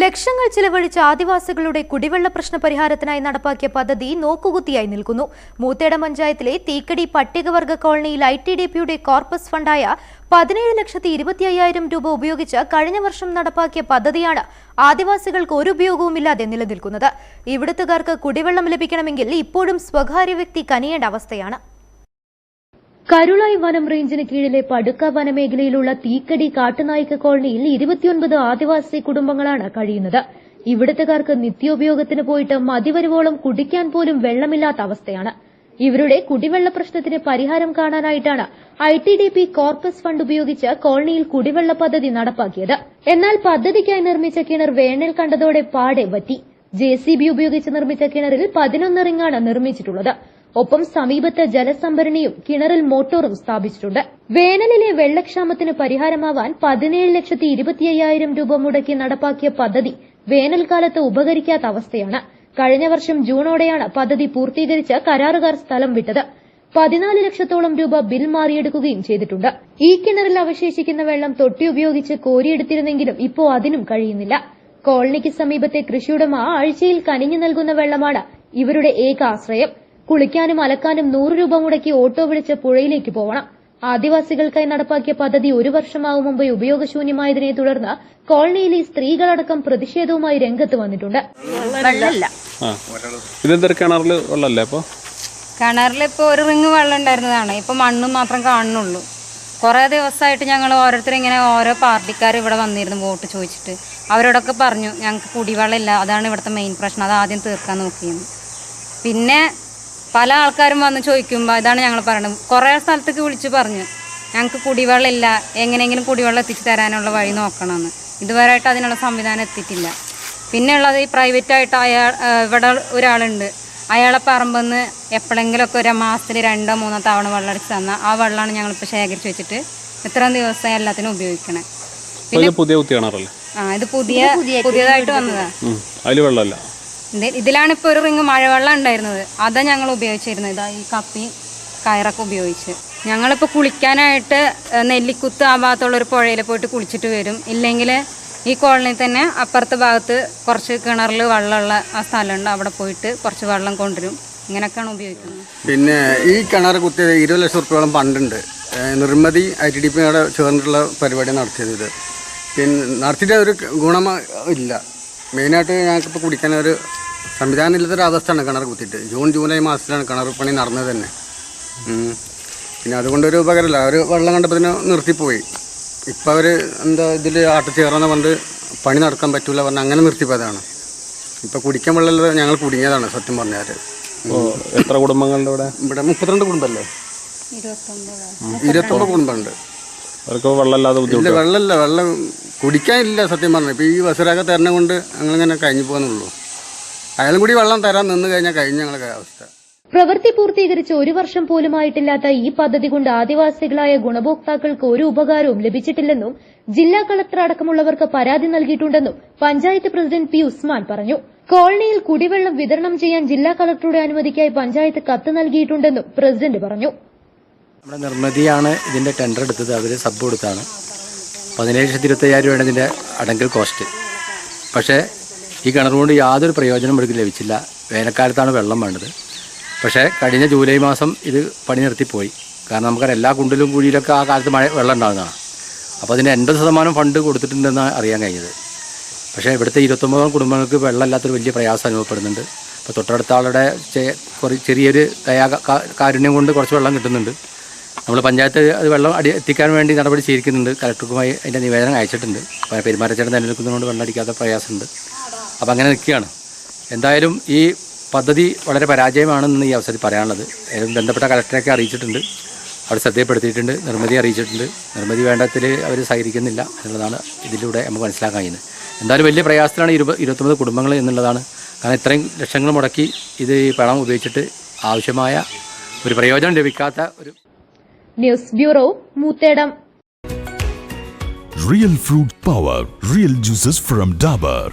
ലക്ഷങ്ങൾ ചിലവഴിച്ച ആദിവാസികളുടെ കുടിവെള്ള പ്രശ്ന പരിഹാരത്തിനായി നടപ്പാക്കിയ പദ്ധതി നോക്കുകുത്തിയായി നിൽക്കുന്നു. മൂത്തേട പഞ്ചായത്തിലെ തീക്കടി പട്ടികവർഗ കോളനിയിൽ ഐ ടി ഡി പിയുടെ കോർപ്പസ് ഫണ്ടായ പതിനേഴ് ലക്ഷത്തി ഇരുപത്തി അയ്യായിരം രൂപ ഉപയോഗിച്ച് കഴിഞ്ഞ വർഷം നടപ്പാക്കിയ പദ്ധതിയാണ് ആദിവാസികൾക്ക് ഒരു ഉപയോഗവുമില്ലാതെ നിലനിൽക്കുന്നത്. ഇവിടുത്തുകാർക്ക് കുടിവെള്ളം ലഭിക്കണമെങ്കിൽ ഇപ്പോഴും സ്വകാര്യ വ്യക്തി കനിയേണ്ട അവസ്ഥയാണ്. കരുളായി വനം റേഞ്ചിന് കീഴിലെ പടുക്ക വനമേഖലയിലുള്ള തീക്കടി കാട്ടുനായ്ക്ക കോളനിയിൽ ഇരുപത്തിയൊൻപത് ആദിവാസി കുടുംബങ്ങളാണ് കഴിയുന്നത്. ഇവിടുത്തുകാർക്ക് നിത്യോപയോഗത്തിന് പോയിട്ട് മതിവരുവോളം കുടിക്കാൻ പോലും വെള്ളമില്ലാത്ത അവസ്ഥയാണ്. ഇവരുടെ കുടിവെള്ള പ്രശ്നത്തിന് പരിഹാരം കാണാനായിട്ടാണ് I T D P corpus fund ഉപയോഗിച്ച് കോളനിയിൽ കുടിവെള്ള പദ്ധതി നടപ്പാക്കിയത്. എന്നാൽ പദ്ധതിക്കായി നിർമ്മിച്ച കിണർ വേനൽ കണ്ടതോടെ പാടെ വറ്റി. ജെ സി ബി ഉപയോഗിച്ച് നിർമ്മിച്ച കിണറിൽ പതിനൊന്ന് റിങ്ങാണ് നിർമ്മിച്ചിട്ടുള്ളത്. ഒപ്പം സമീപത്ത് ജലസംഭരണിയും കിണറിൽ മോട്ടോറും സ്ഥാപിച്ചിട്ടുണ്ട്. വേനലിലെ വെള്ളക്ഷാമത്തിന് പരിഹാരമാവാൻ പതിനേഴ് ലക്ഷത്തി ഇരുപത്തിയ്യായിരം രൂപ മുടക്കി നടപ്പാക്കിയ പദ്ധതി വേനൽക്കാലത്ത് ഉപകരിക്കാത്ത അവസ്ഥയാണ്. കഴിഞ്ഞ വർഷം ജൂണോടെയാണ് പദ്ധതി പൂർത്തീകരിച്ച് കരാറുകാർ സ്ഥലം വിട്ടത്. പതിനാല് ലക്ഷത്തോളം രൂപ ബിൽ മാറിയെടുക്കുകയും ചെയ്തിട്ടുണ്ട്. ഈ കിണറിൽ അവശേഷിക്കുന്ന വെള്ളം തൊട്ടി ഉപയോഗിച്ച് കോരിയെടുത്തിരുന്നെങ്കിലും ഇപ്പോൾ അതിനും കഴിയുന്നില്ല. കോളനിക്ക് സമീപത്തെ കൃഷിയുടമ ആഴ്ചയിൽ കനിഞ്ഞു നൽകുന്ന വെള്ളമാണ് ഇവരുടെ ഏക ആശ്രയം. കുളിക്കാനും അലക്കാനും നൂറ് രൂപ മുടക്കി ഓട്ടോ വിളിച്ച് പുഴയിലേക്ക് പോവണം. ആദിവാസികൾക്കായി നടപ്പാക്കിയ പദ്ധതി ഒരു വർഷമാവും മുമ്പ് ഉപയോഗശൂന്യമായതിനെ തുടർന്ന് കോളനിയിലെ സ്ത്രീകളടക്കം പ്രതിഷേധവുമായി രംഗത്ത് വന്നിട്ടുണ്ട്. കിണറിലിപ്പോ കിണറിൽ ഇപ്പോൾ ഒരു റിങ് വെള്ളം ഉണ്ടായിരുന്നതാണ്. ഇപ്പൊ മണ്ണ് മാത്രം കാണുന്നുള്ളൂ. കുറേ ദിവസമായിട്ട് ഞങ്ങൾ ഓരോരുത്തർ ഇങ്ങനെ ഓരോ പാർട്ടിക്കാർ ഇവിടെ വന്നിരുന്നു വോട്ട് ചോദിച്ചിട്ട്. അവരോടൊക്കെ പറഞ്ഞു ഞങ്ങൾക്ക് കുടിവെള്ളം ഇല്ല അതാണ് ഇവിടുത്തെ മെയിൻ പ്രശ്നം. അത് ആദ്യം തീർക്കാൻ നോക്കിയെന്ന്. പിന്നെ പല ആൾക്കാരും വന്ന് ചോദിക്കുമ്പോൾ ഇതാണ് ഞങ്ങൾ പറയുന്നത് കുറേ സ്ഥലത്തേക്ക് വിളിച്ച് പറഞ്ഞു. ഞങ്ങൾക്ക് കുടിവെള്ളമില്ല. എങ്ങനെയെങ്കിലും കുടിവെള്ളം എത്തിച്ചു തരാനുള്ള വഴി നോക്കണമെന്ന് ഇതുവരെയായിട്ട് അതിനുള്ള സംവിധാനം എത്തിയിട്ടില്ല. പിന്നെ ഉള്ളത് ഈ പ്രൈവറ്റായിട്ട് അയാൾ ഇവിടെ ഒരാളുണ്ട്. അയാളെ പറമ്പെന്ന് എപ്പോഴെങ്കിലുമൊക്കെ ഒരു മാസത്തിൽ രണ്ടോ മൂന്നോ തവണ വെള്ളം അടിച്ച് തന്ന ആ വെള്ളമാണ് ഞങ്ങളിപ്പോൾ ശേഖരിച്ച് വെച്ചിട്ട് ഇത്രയും ദിവസം എല്ലാത്തിനും ഉപയോഗിക്കണേ. പിന്നെ പുതിയ ആ ഇത് പുതിയ പുതിയതായിട്ട് വന്നതാണ് അതിൽ വെള്ളമല്ല. ഇതിലാണ് ഇപ്പോൾ ഒരു റിങ് മഴവെള്ളം ഉണ്ടായിരുന്നത്. അതാ ഞങ്ങൾ ഉപയോഗിച്ചിരുന്നത്. ഇതാ ഈ കപ്പി കയറൊക്കെ ഉപയോഗിച്ച്. ഞങ്ങളിപ്പോൾ കുളിക്കാനായിട്ട് നെല്ലിക്കുത്ത് ആ ഭാഗത്തുള്ള ഒരു പുഴയിൽ പോയിട്ട് കുളിച്ചിട്ട് വരും. ഇല്ലെങ്കിൽ ഈ കോളനി തന്നെ അപ്പുറത്തെ ഭാഗത്ത് കുറച്ച് കിണറിൽ വെള്ളമുള്ള ആ സ്ഥലമുണ്ട്. അവിടെ പോയിട്ട് കുറച്ച് വെള്ളം കൊണ്ടുവരും. ഇങ്ങനെയൊക്കെയാണ് ഉപയോഗിക്കുന്നത്. പിന്നെ ഈ കിണർ കുത്തിയത് ഇരുപത് ലക്ഷം റുപ്യോളം പണ്ടുണ്ട്. നിർമ്മിതി ഐ ടി ഡി പിയുടെ ചേർന്നിട്ടുള്ള പരിപാടി നടത്തിയത് ഇത്. പിന്നെ നടത്തിയിട്ട് ഒരു ഗുണം ഇല്ല. മെയിനായിട്ട് ഞങ്ങൾക്കിപ്പോൾ കുടിക്കാൻ ഒരു സംവിധാനം ഇല്ലാത്തൊരു അവസ്ഥയാണ് കിണർ കുത്തിയിട്ട്. ജൂൺ ജൂലൈ മാസത്തിലാണ് കിണർ പണി നടന്നത് തന്നെ. പിന്നെ അതുകൊണ്ടൊരു ഉപകാരമില്ല. അവർ വെള്ളം കണ്ടപ്പോൾ നിർത്തിപ്പോയി. ഇപ്പം അവർ എന്താ ഇതിൽ ആട്ടച്ചേർന്ന് കൊണ്ട് പണി നടക്കാൻ പറ്റൂല പറഞ്ഞ് അങ്ങനെ നിർത്തിപ്പോയതാണ് ഇപ്പോൾ കുടിക്കാൻ വെള്ളമല്ല ഞങ്ങൾ കുടുങ്ങിയതാണ് സത്യം പറഞ്ഞാൽ അപ്പോൾ എത്ര കുടുംബങ്ങളുടെ ഇവിടെ? ഇവിടെ മുപ്പത്തിരണ്ട് കുടുംബമല്ലേ ഇരുപത്തൊമ്പത്. കുടുംബമുണ്ട്. അവർക്ക് വെള്ളമില്ലാതെ ഇല്ല ബുദ്ധിമുട്ട് വെള്ളമില്ല. വെള്ളം കുടിക്കാനില്ല സത്യം പറഞ്ഞു. ഇപ്പോൾ ഈ ബസ്സിലൊക്കെ തരണ കൊണ്ട് ഞങ്ങളിങ്ങനെ കഴിഞ്ഞു പോകുന്നുള്ളൂ. അയാളും കൂടി വെള്ളം തരാൻ നിന്ന് കഴിഞ്ഞാൽ കഴിഞ്ഞ ഞങ്ങളുടെ അവസ്ഥ പ്രവൃത്തി പൂർത്തീകരിച്ച് ഒരു വർഷം പോലുമായിട്ടില്ലാത്ത ഈ പദ്ധതി കൊണ്ട് ആദിവാസികളായ ഗുണഭോക്താക്കൾക്ക് ഒരു ഉപകാരവും ലഭിച്ചിട്ടില്ലെന്നും ജില്ലാ കളക്ടർ അടക്കമുള്ളവർക്ക് പരാതി നൽകിയിട്ടുണ്ടെന്നും പഞ്ചായത്ത് പ്രസിഡന്റ് പി ഉസ്മാൻ പറഞ്ഞു. കോളനിയിൽ കുടിവെള്ളം വിതരണം ചെയ്യാൻ ജില്ലാ കളക്ടറുടെ അനുമതിക്കായി പഞ്ചായത്ത് കത്ത് നൽകിയിട്ടുണ്ടെന്നും പ്രസിഡന്റ് പറഞ്ഞു. നമ്മുടെ നിർമ്മിതിയാണ് ഇതിന്റെ ടെൻഡർ എടുത്തത്. അവർ സബ് കൊടുത്താണ്. പതിനേഴ് ലക്ഷത്തി ഇരുപത്തയ്യായിരം രൂപയാണ് ഇതിന്റെ അടങ്കൽ കോസ്റ്റ് പക്ഷേ ഈ കിണർ കൊണ്ട് യാതൊരു പ്രയോജനം ഇവർക്ക് ലഭിച്ചില്ല. വേനൽക്കാലത്താണ് വെള്ളം വേണ്ടത്. പക്ഷേ കഴിഞ്ഞ ജൂലൈ മാസം ഇത് പണി നിർത്തിപ്പോയി. കാരണം നമുക്കറിയാം എല്ലാ കുണ്ടിലും കുഴിയിലൊക്കെ ആ കാലത്ത് മഴ വെള്ളം ഉണ്ടാകുന്നതാണ് അപ്പോൾ അതിന് എൺപത് ശതമാനം ഫണ്ട് കൊടുത്തിട്ടുണ്ടെന്നാണ് അറിയാൻ കഴിഞ്ഞത്. പക്ഷേ ഇവിടുത്തെ ഇരുപത്തൊമ്പതോളം കുടുംബങ്ങൾക്ക് വെള്ളമില്ലാത്തൊരു വലിയ പ്രയാസം അനുഭവപ്പെടുന്നുണ്ട്. അപ്പോൾ തൊട്ടടുത്ത ആളുടെ ചെറിയൊരു ദയാ കാരുണ്യം കൊണ്ട് കുറച്ച് വെള്ളം കിട്ടുന്നുണ്ട്. നമ്മൾ പഞ്ചായത്ത് അത് വെള്ളം അടി എത്തിക്കാൻ വേണ്ടി നടപടി സ്വീകരിക്കുന്നുണ്ട്. കലക്ടർക്കുമായി അതിന്റെ നിവേദനം അയച്ചിട്ടുണ്ട്. പെരുമാറ്റച്ചേട്ടൻ നിലനിൽക്കുന്നതുകൊണ്ട് വെള്ളം അടിക്കാത്ത പ്രയാസമുണ്ട്. അപ്പോൾ അങ്ങനെ നിൽക്കുകയാണ്. എന്തായാലും ഈ പദ്ധതി വളരെ പരാജയമാണെന്ന് ഈ അവസരത്തിൽ പറയാനുള്ളത്. ഏതായാലും ബന്ധപ്പെട്ട കലക്ടറെയൊക്കെ അറിയിച്ചിട്ടുണ്ട്. അവിടെ ശ്രദ്ധയപ്പെടുത്തിയിട്ടുണ്ട് നിർമ്മിതി അറിയിച്ചിട്ടുണ്ട്. നിർമ്മിതി വേണ്ടത്തിൽ അവർ സഹകരിക്കുന്നില്ല എന്നുള്ളതാണ് ഇതിലൂടെ നമുക്ക് മനസ്സിലാക്കാൻ കഴിയുന്നത്. എന്തായാലും വലിയ പ്രയാസത്തിലാണ് ഇരുപത് ഇരുപത്തൊമ്പത് കുടുംബങ്ങൾ എന്നുള്ളതാണ്. കാരണം ഇത്രയും ലക്ഷങ്ങൾ മുടക്കി ഇത് ഈ പണം ഉപയോഗിച്ചിട്ട് ആവശ്യമായ ഒരു പ്രയോജനം ലഭിക്കാത്ത ഒരു news bureau Moothedam. Real fruit power real juices from Dabur